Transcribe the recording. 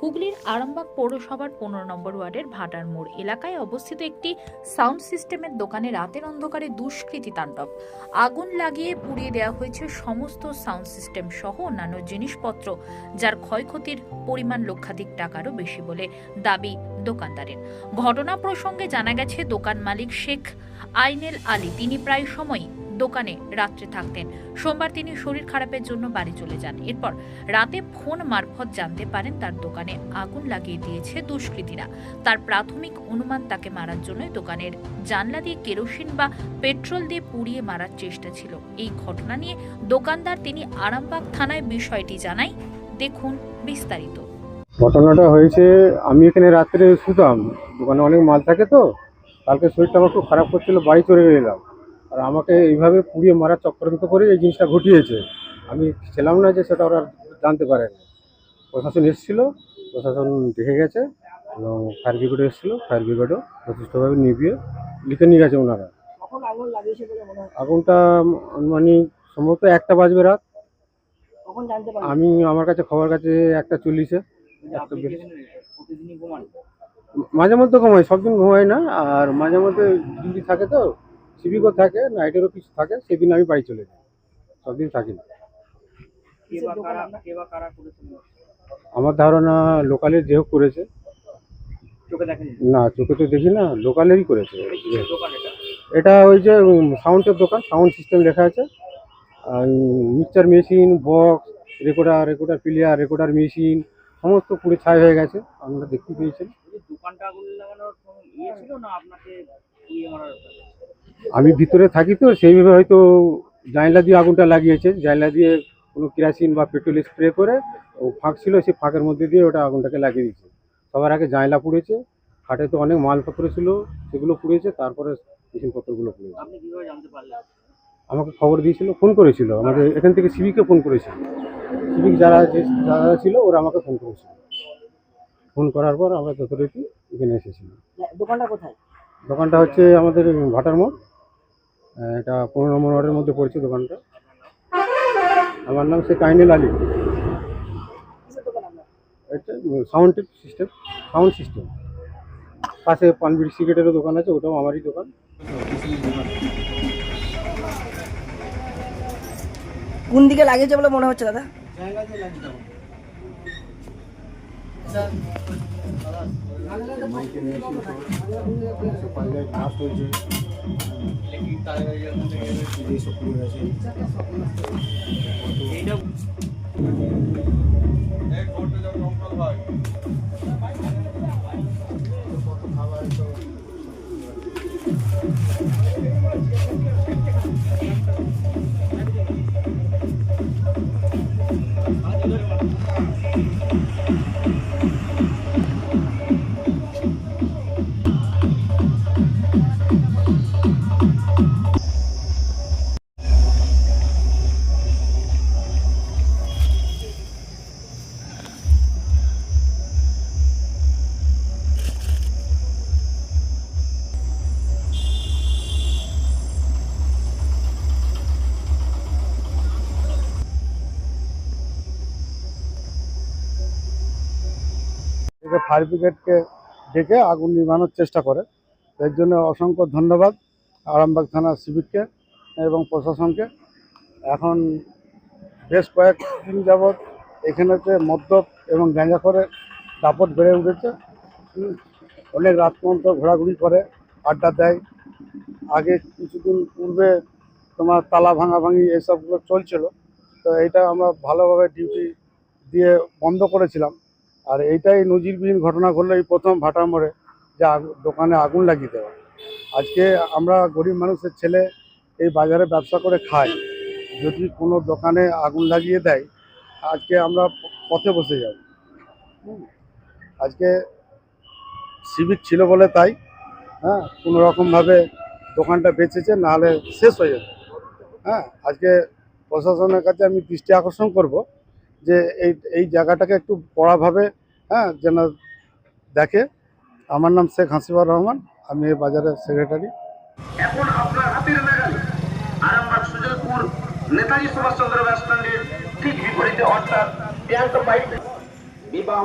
হুগলির আরামবাগ পৌরসভার পনেরো নম্বর ওয়ার্ডের ভাটার মোড় এলাকায় অবস্থিত একটি সাউন্ড সিস্টেমের দোকানে রাতের অন্ধকারে দুষ্কৃতী তাণ্ডব। আগুন লাগিয়ে পুড়িয়ে দেওয়া হয়েছে সমস্ত সাউন্ড সিস্টেম সহ অন্যান্য জিনিসপত্র, যার ক্ষয়ক্ষতির পরিমাণ লক্ষাধিক টাকারও বেশি বলে দাবি দোকানদারের। ঘটনা প্রসঙ্গে জানা গেছে, দোকান মালিক শেখ আইনেল আলী। তিনি প্রায় সময় দোকানে রাত্রে থাকতেন। সোমবার তিনি শরীর খারাপের জন্য বাড়ি চলে যান। এরপর রাতে ফোন মারফত জানতে পারেন তার দোকানে আগুন লাগিয়ে দিয়েছে দুষ্কৃতীরা। তার প্রাথমিক অনুমান তাকে মারার জন্য দোকানের জানলা দিয়ে কেরোসিন বা পেট্রোল দিয়ে পুড়িয়ে মারার চেষ্টা ছিল। এই ঘটনা নিয়ে দোকানদার তিনি আরামবাগ থানায় বিষয়টি জানাই। দেখুন বিস্তারিত। ঘটনাটা হয়েছে, আমি এখানে রাত্রে শুতাম। দোকানে অনেক মাল থাকে তো, কালকে শরীরটা আমার খুব খারাপ করছিল, বাড়ি চলে এলাম আর আমাকে এইভাবে পুড়িয়ে মারার চক্রান্ত করে এই জিনিসটা ঘটিয়েছে। আমি ছিলাম না যে সেটা ওরা জানতে পারেনি প্রশাসন এসেছিল প্রশাসন দেখে গেছে এবং ফায়ার ব্রিগেড এসেছিল ফায়ার ব্রিগেডও যথেষ্টভাবে নিভিয়ে লিখে নিয়ে গেছে ওনারা। আগুনটা মানে সম্ভবত একটা বাজবে রাত। আমি আমার কাছে খবর কাছে একটা চল্লিশে। মাঝে মধ্যে ঘুমাই সব দিন ঘুমাই না। আর মাঝে মধ্যে ডিউটি থাকে তো সিভিকও থাকে নাইটেরও কিছু থাকে সেদিন আমি বাড়ি চলে যাই। সব দিন থাকি না। আমার ধারণা লোকালের যে করেছে। না চোখে তো দেখি না লোকালেরই করেছে। এটা ওই যে সাউন্ডের দোকান সাউন্ড সিস্টেম লেখা আছে। Mixture machine box recorder recorder player recorder machine সমস্ত পুরো ছাই হয়ে গেছে আমরা দেখতে পেয়েছি দোকানটা আগুন লাগানোর ইয়ে ছিল না আপনাকে ইয়ে আমি ভিতরে থাকি তো সেইভাবে হয়তো জানলা দিয়ে আগুনটা লাগিয়েছে। জানলা দিয়ে কোনো কেরাসিন বা পেট্রোল স্প্রে করে ও ফাঁক ছিল সেই ফাঁকের মধ্যে দিয়ে ওটা আগুনটাকে লাগিয়ে দিয়েছে। সবার আগে জানলা পুড়েছে খাটে তো অনেক মালপত্র ছিল সেগুলো পুড়েছে তারপরে মেশিনপত্রগুলো পুড়েছে। আমাকে খবর দিয়েছিল ফোন করেছিল। আমাদের এখান থেকে সিভিকে ফোন করেছিল। সিভিক যারা যে যারা ছিল ওরা আমাকে ফোন করেছিল। ফোন করার পর আমরা যথারীতি এখানে এসেছিলাম। দোকানটা কোথায়? দোকানটা হচ্ছে আমাদের ভাটার মোড়। এটা পনেরো নম্বর ওয়ার্ডের মধ্যে পড়ছে দোকানটা। আমার নাম সে কাইনেল আলী। এটা সাউন্ড সিস্টেম সাউন্ড সিস্টেম পাশে পানবিড়ি সিগারেটেরও দোকান আছে ওটাও আমারই দোকান। কোন দিকে লাগিয়েছে বলে মনে হচ্ছে দাদা? এইটা এক ঘন্টা যাও কমপ্লিট হয় থেকে ফায়ার ব্রিগেডকে ডেকে আগুন নিভানোর চেষ্টা করে। এর জন্য অসংখ্য ধন্যবাদ আরামবাগ থানার সিভিককে এবং প্রশাসনকে। এখন বেশ কয়েকদিন যাবৎ এখানেতে মদ্যপ এবং গাঁজা করে দাপট বেড়ে উঠেছে। অনেক রাত পর্যন্ত ঘোরাঘুরি করে, আড্ডা দেয়। আগে কিছুদিন পূর্বে তোমার তালা ভাঙা ভাঙি এসবগুলো চলছিল। তো এইটা আমরা ভালোভাবে ডিউটি দিয়ে বন্ধ করেছিলাম। আর এইটাই নজিরবিহীন ঘটনা ঘটলো এই প্রথম ভাটা মোড়ে, যে দোকানে আগুন লাগিয়ে দেওয়া। আজকে আমরা গরিব মানুষের ছেলে এই বাজারে ব্যবসা করে খাই। যদি কোনো দোকানে আগুন লাগিয়ে দেয়, আজকে আমরা পথে বসে যাব। আজকে সিভিক ছিল বলে তাই হ্যাঁ কোনো রকমভাবে দোকানটা বেঁচেছে, নাহলে শেষ হয়ে যেত। হ্যাঁ আজকে প্রশাসনের কাছে আমি দৃষ্টি আকর্ষণ করব যে এই এই জায়গাটাকে একটু কড়াভাবে হ্যাঁ যেন দেখে। আমার নাম শেখ হাসিবুর রহমান, আমি এই বাজারের সেক্রেটারি এখন আপনার হাতের আরামবাগ, সুজলপুর, নেতাজি সুভাষচন্দ্র ঠিক বিপরীতে অর্থাৎ বিবাহ